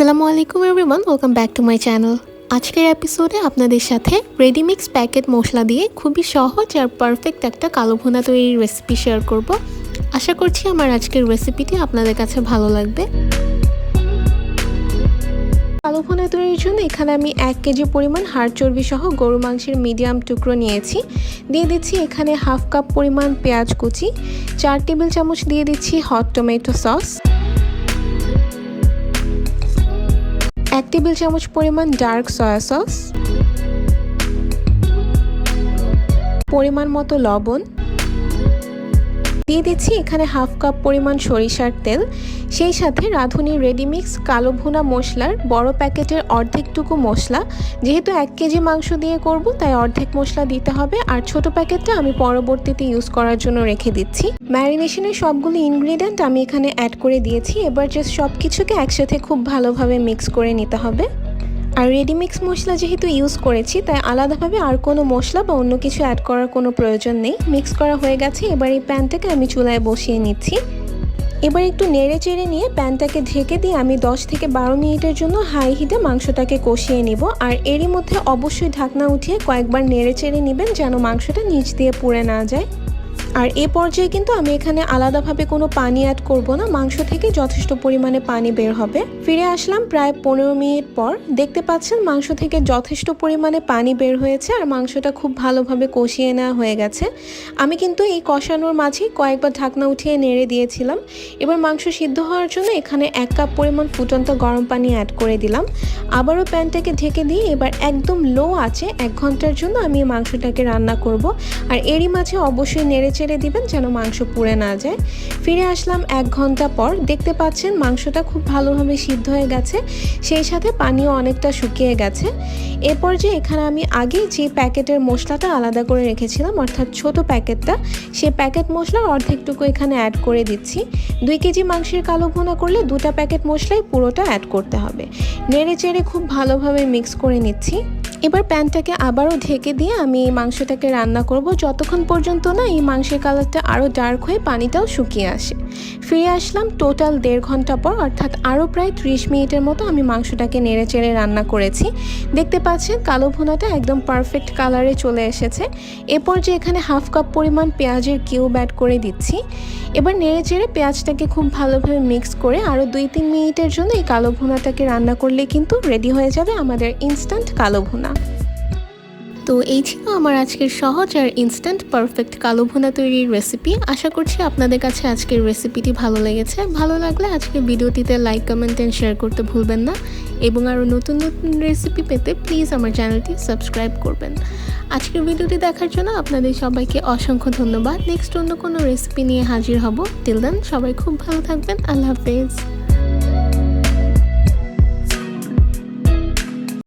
আসসালামু আলাইকুম everyone welcome back to my channel আজকের এপিসোডে আপনাদের সাথে রেডিমিক্স প্যাকেট মশলা দিয়ে খুবই সহজ আর পারফেক্ট একটা কালো ভুনা তৈরির রেসিপি শেয়ার করব। আশা করছি আমার আজকের রেসিপিটি আপনাদের কাছে ভালো লাগবে। কালো ভুনা তৈরির জন্য এখানে আমি এক কেজি পরিমাণ হাড় চর্বি সহ গরু মাংসের মিডিয়াম টুকরো নিয়েছি। দিয়ে দিচ্ছি এখানে হাফ কাপ পরিমাণ পেঁয়াজ কুচি, চার টেবিল চামচ দিয়ে দিচ্ছি হট টমেটো সস এক টেবিল চামচ পরিমাণ ডার্ক সয়া সস পরিমাণ মতো লবণ দিয়ে দিচ্ছি এখানে হাফ কাপ পরিমাণ সরিষার তেল। সেই সাথে রাঁধুনি রেডিমিক্স কালো ভুনা মশলার বড় প্যাকেটের অর্ধেকটুকু মশলা। যেহেতু এক কেজি মাংস দিয়ে করব, তাই অর্ধেক মশলা দিতে হবে। আর ছোট প্যাকেটটা আমি পরবর্তীতে ইউজ করার জন্য রেখে দিচ্ছি। ম্যারিনেশনের সবগুলো ইনগ্রিডিয়েন্ট আমি এখানে অ্যাড করে দিয়েছি। এবার জাস্ট সব কিছুকে একসাথে খুব ভালোভাবে মিক্স করে নিতে হবে। আর রেডিমিক্স মশলা যেহেতু ইউজ করেছি, তাই আলাদাভাবে আর কোনো মশলা বা অন্য কিছু অ্যাড করার কোনো প্রয়োজন নেই। মিক্স করা হয়ে গেছে, এবার এই প্যানটাকে আমি চুলায় বসিয়ে নিচ্ছি। এবার একটু নেড়ে চেড়ে নিয়ে প্যানটাকে ঢেকে দিয়ে আমি 10 থেকে বারো মিনিটের জন্য হাই হিটে মাংসটাকে কষিয়ে নিব। আর এরই মধ্যে অবশ্যই ঢাকনা উঠিয়ে কয়েকবার নেড়ে চেড়ে নেবেন যেন মাংসটা নিচ দিয়ে পুড়ে না যায়। আর এ পর্যায়ে কিন্তু আমি এখানে আলাদাভাবে কোনো পানি অ্যাড করব না। মাংস থেকে যথেষ্ট পরিমাণে পানি বের হবে। ফিরে আসলাম প্রায় পনেরো মিনিট পর। দেখতে পাচ্ছেন মাংস থেকে যথেষ্ট পরিমাণে পানি বের হয়েছে আর মাংসটা খুব ভালোভাবে কষিয়ে নেওয়া হয়ে গেছে। আমি কিন্তু এই কষানোর মাঝেই কয়েকবার ঢাকনা উঠিয়ে নেড়ে দিয়েছিলাম। এবার মাংস সিদ্ধ হওয়ার জন্য এখানে এক কাপ পরিমাণ ফুটন্ত গরম পানি অ্যাড করে দিলাম। আবারও প্যানটাকে ঢেকে দিয়ে এবার একদম লো আছে এক ঘণ্টার জন্য আমি মাংসটাকে রান্না করব। আর এরই মাঝে অবশ্যই নেড়ে চেড়ে দিবেন যেন মাংস পুড়ে না যায়। ফিরে আসলাম এক ঘণ্টা পর। দেখতে পাচ্ছেন মাংসটা খুব ভালোভাবে সিদ্ধ হয়ে গেছে। সেই সাথে পানিও অনেকটা শুকিয়ে গেছে। এরপর যে এখানে আমি আগে যে প্যাকেটের মশলাটা আলাদা করে রেখেছিলাম, অর্থাৎ ছোট প্যাকেটটা সেই প্যাকেট মশলার অর্ধেকটুকু এখানে অ্যাড করে দিচ্ছি। দুই কেজি মাংসের কালো ভুনা করলে দুটা প্যাকেট মশলাই পুরোটা অ্যাড করতে হবে। নেড়ে চেড়ে খুব ভালোভাবে মিক্স করে নিচ্ছি। এবার প্যানটাকে আবারও ঢেকে দিয়ে আমি এই মাংসটাকে রান্না করব। যতক্ষণ পর্যন্ত না এই মাংসের কালারটা আরও ডার্ক হয়ে পানিটাও শুকিয়ে আসে। ফিরে আসলাম টোটাল দেড় ঘণ্টা পর, অর্থাৎ আরও প্রায় ত্রিশ মিনিটের মতো আমি মাংসটাকে নেড়ে চেড়ে রান্না করেছি। দেখতে পাচ্ছেন কালো ভুনাটা একদম পারফেক্ট কালারে চলে এসেছে। এরপর যে এখানে হাফ কাপ পরিমাণ পেঁয়াজের কিউব অ্যাড করে দিচ্ছি। এবার নেড়ে চেড়ে পেঁয়াজটাকে খুব ভালোভাবে মিক্স করে আরও দুই তিন মিনিটের জন্য এই কালো ভুনাটাকে রান্না করলে কিন্তু রেডি হয়ে যাবে আমাদের ইনস্ট্যান্ট কালো ভুনা। তো এই ছিল আমার আজকের সহজ আর ইনস্ট্যান্ট পারফেক্ট কালো ভুনা তৈরির রেসিপি আশা করছি আপনাদের কাছে আজকের রেসিপিটি ভালো লেগেছে। ভালো লাগলে আজকের ভিডিওটিতে লাইক কমেন্ট অ্যান্ড শেয়ার করতে ভুলবেন না। এবং আরও নতুন নতুন রেসিপি পেতে প্লিজ আমার চ্যানেলটি সাবস্ক্রাইব করবেন। আজকের ভিডিওটি দেখার জন্য আপনাদের সবাইকে অসংখ্য ধন্যবাদ। নেক্সট অন্য কোনো রেসিপি নিয়ে হাজির হব। টিল দেন সবাই খুব ভালো থাকবেন। আল্লাহ হাফেজ।